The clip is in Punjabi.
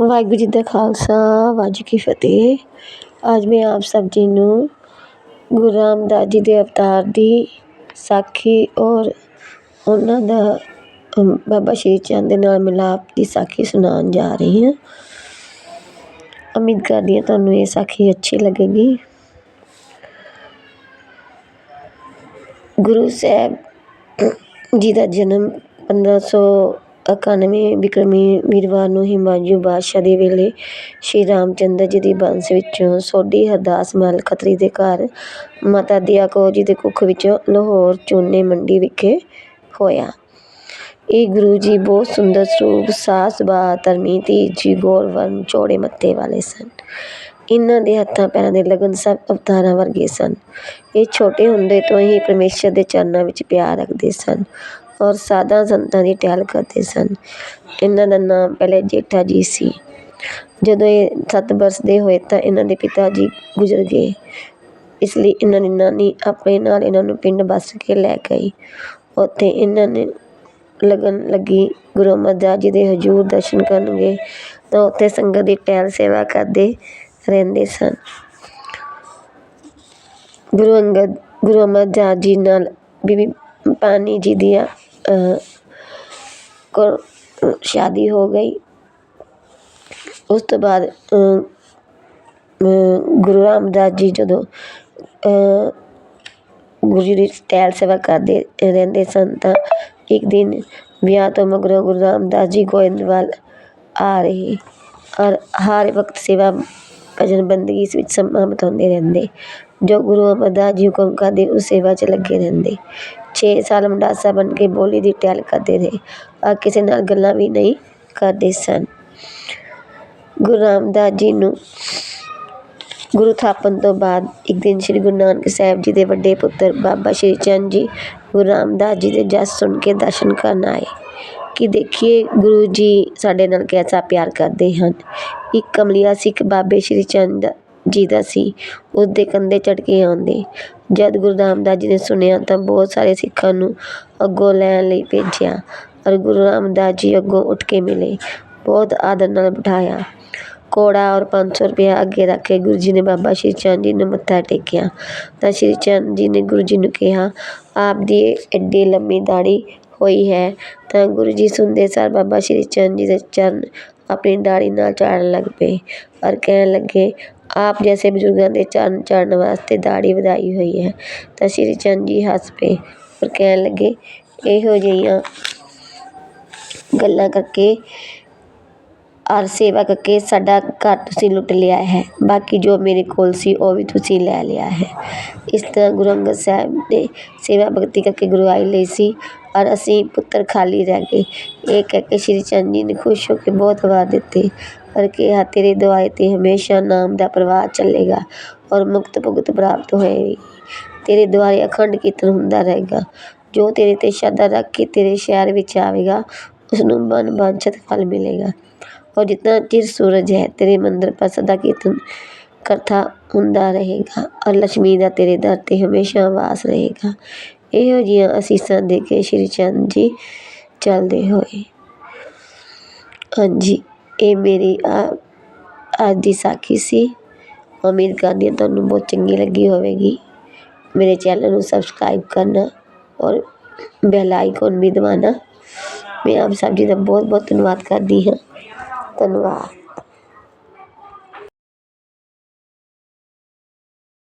ਵਾਹਿਗੁਰੂ ਜੀ ਦਾ ਖਾਲਸਾ, ਵਾਹਿਗੁਰੂ ਜੀ ਕੀ ਫਤਿਹ। ਅੱਜ ਮੈਂ ਆਪ ਸਭ ਜੀ ਨੂੰ ਗੁਰੂ ਰਾਮਦਾਸ ਜੀ ਦੇ ਅਵਤਾਰ ਦੀ ਸਾਖੀ ਔਰ ਉਹਨਾਂ ਦਾ ਬਾਬਾ ਸ਼੍ਰੀ ਚੰਦ ਦੇ ਨਾਲ ਮਿਲਾਪ ਦੀ ਸਾਖੀ ਸੁਣਾਉਣ ਜਾ ਰਹੀ ਹਾਂ। ਉਮੀਦ ਕਰਦੀ ਹਾਂ ਤੁਹਾਨੂੰ ਇਹ ਸਾਖੀ ਅੱਛੀ ਲੱਗੇਗੀ। ਗੁਰੂ ਸਾਹਿਬ ਜੀ ਦਾ ਜਨਮ ਇਕਾਨਵੇਂ ਵਿਕਰਮੀ ਵੀਰਵਾਰ ਨੂੰ ਹਿਮਾਯੂ ਬਾਦਸ਼ਾਹ ਦੇ ਵੇਲੇ ਸ਼੍ਰੀ ਰਾਮਚੰਦਰ ਜੀ ਦੀ ਬੰਸ ਵਿੱਚੋਂ ਸੋਢੀ ਹਰਦਾਸ ਮਹਿਲ ਖੱਤਰੀ ਦੇ ਘਰ ਮਾਤਾ ਦਿਆ ਕੌਰ ਜੀ ਦੇ ਕੁੱਖ ਵਿੱਚੋਂ ਲਾਹੌਰ ਚੂਨੇ ਮੰਡੀ ਵਿਖੇ ਹੋਇਆ। ਇਹ ਗੁਰੂ ਜੀ ਬਹੁਤ ਸੁੰਦਰ ਸਰੂਪ ਸਾਸ ਸੁਭਾਅ, ਧਰਮੀ ਤੇਜੀ ਗੌਰਵਰਨ ਚੌੜੇ ਮੱਥੇ ਵਾਲੇ ਸਨ। ਇਹਨਾਂ ਦੇ ਹੱਥਾਂ ਪੈਰਾਂ ਦੇ ਲਗਨ ਸਭ ਅਵਤਾਰਾਂ ਵਰਗੇ ਸਨ। ਇਹ ਛੋਟੇ ਹੁੰਦੇ ਤੋਂ ਹੀ ਪਰਮੇਸ਼ਰ ਦੇ ਚਰਨਾਂ ਵਿੱਚ ਪਿਆਰ ਰੱਖਦੇ ਸਨ। ਔਰ ਸਾਧਾਂ ਸੰਤਾਂ ਦੀ ਟਹਿਲ ਕਰਦੇ ਸਨ। ਇਹਨਾਂ ਦਾ ਨਾਮ ਪਹਿਲੇ ਜੇਠਾ ਜੀ ਸੀ। ਜਦੋਂ ਇਹ ਸੱਤ ਬਰਸ ਦੇ ਹੋਏ ਤਾਂ ਇਹਨਾਂ ਦੇ ਪਿਤਾ ਜੀ ਗੁਜ਼ਰ ਗਏ। ਇਸ ਲਈ ਇਹਨਾਂ ਦੀ ਨਾਨੀ ਆਪਣੇ ਨਾਲ ਇਹਨਾਂ ਨੂੰ ਪਿੰਡ ਬੱਸ ਕੇ ਲੈ ਗਈ। ਉੱਥੇ ਇਹਨਾਂ ਨੇ ਲਗਨ ਲੱਗੀ ਗੁਰੂ ਅਮਰਦਾਸ ਜੀ ਦੇ ਹਜ਼ੂਰ ਦਰਸ਼ਨ ਕਰਨਗੇ ਤਾਂ ਉੱਥੇ ਸੰਗਤ ਦੀ ਟਹਿਲ ਸੇਵਾ ਕਰਦੇ ਰਹਿੰਦੇ ਸਨ। ਗੁਰੂ ਅੰਗਦ, ਗੁਰੂ ਅਮਰਦਾਸ ਜੀ ਨਾਲ ਬੀਬੀ ਪਾਣੀ ਜੀ ਦੀਆਂ ਕੋ ਸ਼ਾਦੀ ਹੋ ਗਈ। ਉਸ ਤੋਂ ਬਾਅਦ ਗੁਰੂ ਰਾਮਦਾਸ ਜੀ ਜਦੋਂ ਗੁਰੂ ਜੀ ਦੀ ਟਹਿਲ ਸੇਵਾ ਕਰਦੇ ਰਹਿੰਦੇ ਸਨ ਤਾਂ ਇੱਕ ਦਿਨ ਵਿਆਹ ਤੋਂ ਮਗਰੋਂ ਗੁਰੂ ਰਾਮਦਾਸ ਜੀ ਗੋਇੰਦਵਾਲ ਆ ਰਹੇ ਔਰ ਹਰ ਵਕਤ ਸੇਵਾ ਭਜਨ ਬੰਦਗੀ ਇਸ ਵਿੱਚ ਸਮਾਂ ਬਿਤਾਉਂਦੇ ਰਹਿੰਦੇ। ਜੋ ਗੁਰੂ ਅਮਰਦਾਸ ਜੀ ਹੁਕਮ ਕਰਦੇ, ਉਸ ਸੇਵਾ 'ਚ ਲੱਗੇ ਰਹਿੰਦੇ। ਛੇ ਸਾਲ ਮੰਡਾਸਾ ਬਣ ਕੇ ਬੋਲੀ ਦੀ ਟਹਿਲ ਕਰਦੇ ਰਹੇ ਔਰ ਕਿਸੇ ਨਾਲ ਗੱਲਾਂ ਵੀ ਨਹੀਂ ਕਰਦੇ ਸਨ। ਗੁਰੂ ਰਾਮਦਾਸ ਜੀ ਨੂੰ ਗੁਰੂ ਥਾਪਣ ਤੋਂ ਬਾਅਦ ਇੱਕ ਦਿਨ ਸ੍ਰੀ ਗੁਰੂ ਨਾਨਕ ਸਾਹਿਬ ਜੀ ਦੇ ਵੱਡੇ ਪੁੱਤਰ ਬਾਬਾ ਸ਼੍ਰੀ ਚੰਦ ਜੀ, ਗੁਰੂ ਰਾਮਦਾਸ ਜੀ ਦੇ ਜਸ ਸੁਣ ਕੇ ਦਰਸ਼ਨ ਕਰਨ ਆਏ। ਕਿ ਦੇਖੀਏ, ਗੁਰੂ ਜੀ ਸਾਡੇ ਨਾਲ ਕੈਸਾ ਪਿਆਰ ਕਰਦੇ ਹਨ। ਇੱਕ ਕਮਲੀਆ ਸਿੱਖ ਬਾਬੇ ਸ਼੍ਰੀ ਚੰਦ ਜੀ ਦਾ ਸੀ। ਉਸ ਦੇ ਕੰਧੇ ਚੜ੍ਹ ਕੇ ਆਉਂਦੇ। ਜਦ ਗੁਰੂ ਰਾਮਦਾਸ ਜੀ ਨੇ ਸੁਣਿਆ ਤਾਂ ਬਹੁਤ ਸਾਰੇ ਸਿੱਖਾਂ ਨੂੰ ਅੱਗੋਂ ਲੈਣ ਲਈ ਭੇਜਿਆ ਔਰ ਗੁਰੂ ਰਾਮਦਾਸ ਜੀ ਅੱਗੋਂ ਉੱਠ ਕੇ ਮਿਲੇ। ਬਹੁਤ ਆਦਰ ਨਾਲ ਬਿਠਾਇਆ। ਘੋੜਾ ਔਰ ਪੰਜ ਸੌ ਰੁਪਇਆ ਅੱਗੇ ਰੱਖ ਕੇ ਗੁਰੂ ਜੀ ਨੇ ਬਾਬਾ ਸ਼੍ਰੀ ਚੰਦ ਜੀ ਨੂੰ ਮੱਥਾ ਟੇਕਿਆ। ਤਾਂ ਸ਼੍ਰੀ ਚੰਦ ਜੀ ਨੇ ਗੁਰੂ ਜੀ ਨੂੰ ਕਿਹਾ, ਆਪ ਦੀ ਐਡੀ ਲੰਮੀ ਦਾੜੀ ਹੋਈ ਹੈ। ਤਾਂ ਗੁਰੂ ਜੀ ਸੁਣਦੇ ਸਾਰ ਬਾਬਾ ਸ਼੍ਰੀ ਚੰਦ ਜੀ ਦੇ ਚਰਨ ਆਪਣੀ ਦਾੜੀ ਨਾਲ ਝਾੜਨ ਲੱਗ ਪਏ ਔਰ ਕਹਿਣ ਲੱਗੇ ਆਪ ਜੈਸੇ ਬਜ਼ੁਰਗਾਂ ਦੇ ਚਰਨ ਚੜ੍ਹਨ ਵਾਸਤੇ ਦਾੜੀ ਵਧਾਈ ਹੋਈ ਹੈ। ਤਾਂ ਸ਼੍ਰੀ ਚੰਦ ਜੀ ਹੱਸ ਪਏ ਔਰ ਕਹਿਣ ਲੱਗੇ, ਇਹੋ ਜਿਹੀਆਂ ਗੱਲਾਂ ਕਰਕੇ, ਔਰ ਸੇਵਾ ਕਰਕੇ ਸਾਡਾ ਘਰ ਤੁਸੀਂ ਲੁੱਟ ਲਿਆ ਹੈ। ਬਾਕੀ ਜੋ ਮੇਰੇ ਕੋਲ ਸੀ, ਉਹ ਵੀ ਤੁਸੀਂ ਲੈ ਲਿਆ ਹੈ। ਇਸ ਤਰ੍ਹਾਂ ਗੁਰੂ ਅੰਗਦ ਸਾਹਿਬ ਨੇ ਸੇਵਾ ਭਗਤੀ ਕਰਕੇ ਗੁਰੂਆਈ ਲਈ ਸੀ। ਔਰ ਅਸੀਂ ਪੁੱਤਰ ਖਾਲੀ ਰਹਿ ਗਏ। ਇਹ ਕਹਿ ਕੇ ਸ਼੍ਰੀ ਚੰਦ ਜੀ ਨੇ ਖੁਸ਼ ਹੋ ਕੇ ਬਹੁਤ ਵਾਰ ਦਿੱਤੇ ਪਰ ਕਿਹਾ, ਤੇਰੇ ਦੁਆਏ 'ਤੇ ਹਮੇਸ਼ਾ ਨਾਮ ਦਾ ਪ੍ਰਵਾਹ ਚੱਲੇਗਾ ਔਰ ਮੁਕਤ ਭੁਗਤ ਪ੍ਰਾਪਤ ਹੋਏਗੀ। ਤੇਰੇ ਦੁਆਰੇ ਅਖੰਡ ਕੀਰਤਨ ਹੁੰਦਾ ਰਹੇਗਾ। ਜੋ ਤੇਰੇ 'ਤੇ ਸ਼ਰਧਾ ਰੱਖ ਕੇ ਤੇਰੇ ਸ਼ਹਿਰ ਵਿੱਚ ਆਵੇਗਾ, ਉਸਨੂੰ ਮਨ ਵਾਂਛਿਤ ਫਲ ਮਿਲੇਗਾ। ਔਰ ਜਿਤਨਾ ਚਿਰ ਸੂਰਜ ਹੈ, ਤੇਰੇ ਮੰਦਰ ਪਰ ਸਦਾ ਕੀਰਤਨ ਕਰਤਾ ਹੁੰਦਾ ਰਹੇਗਾ ਔਰ ਲక్ష్ਮੀ ਦਾ ਤੇਰੇ ਦਰ 'ਤੇ ਹਮੇਸ਼ਾ ਵਾਸ ਰਹੇਗਾ। ਇਹੋ ਜਿਹੀਆਂ ਅਸੀਸਾਂ ਦੇ ਕੇ ਸ਼੍ਰੀ ਚੰਦ ਜੀ ਚੱਲਦੇ ਹੋਏ। ਹਾਂਜੀ, ਇਹ ਮੇਰੀ ਆ, ਅੱਜ ਦੀ ਸਾਖੀ ਸੀ। ਉਮੀਦ ਕਰਦੀ ਹਾਂ ਤੁਹਾਨੂੰ ਬਹੁਤ ਚੰਗੀ ਲੱਗੀ ਹੋਵੇਗੀ। ਮੇਰੇ ਚੈਨਲ ਨੂੰ ਸਬਸਕ੍ਰਾਈਬ ਕਰਨਾ ਔਰ ਬੈਲ ਆਈਕਨ ਵੀ ਦਬਾਉਣਾ। ਮੈਂ ਆਪ ਸਭ ਜੀ ਦਾ ਬਹੁਤ ਬਹੁਤ ਧੰਨਵਾਦ ਕਰਦੀ ਹਾਂ। ਧੰਨਵਾਦ।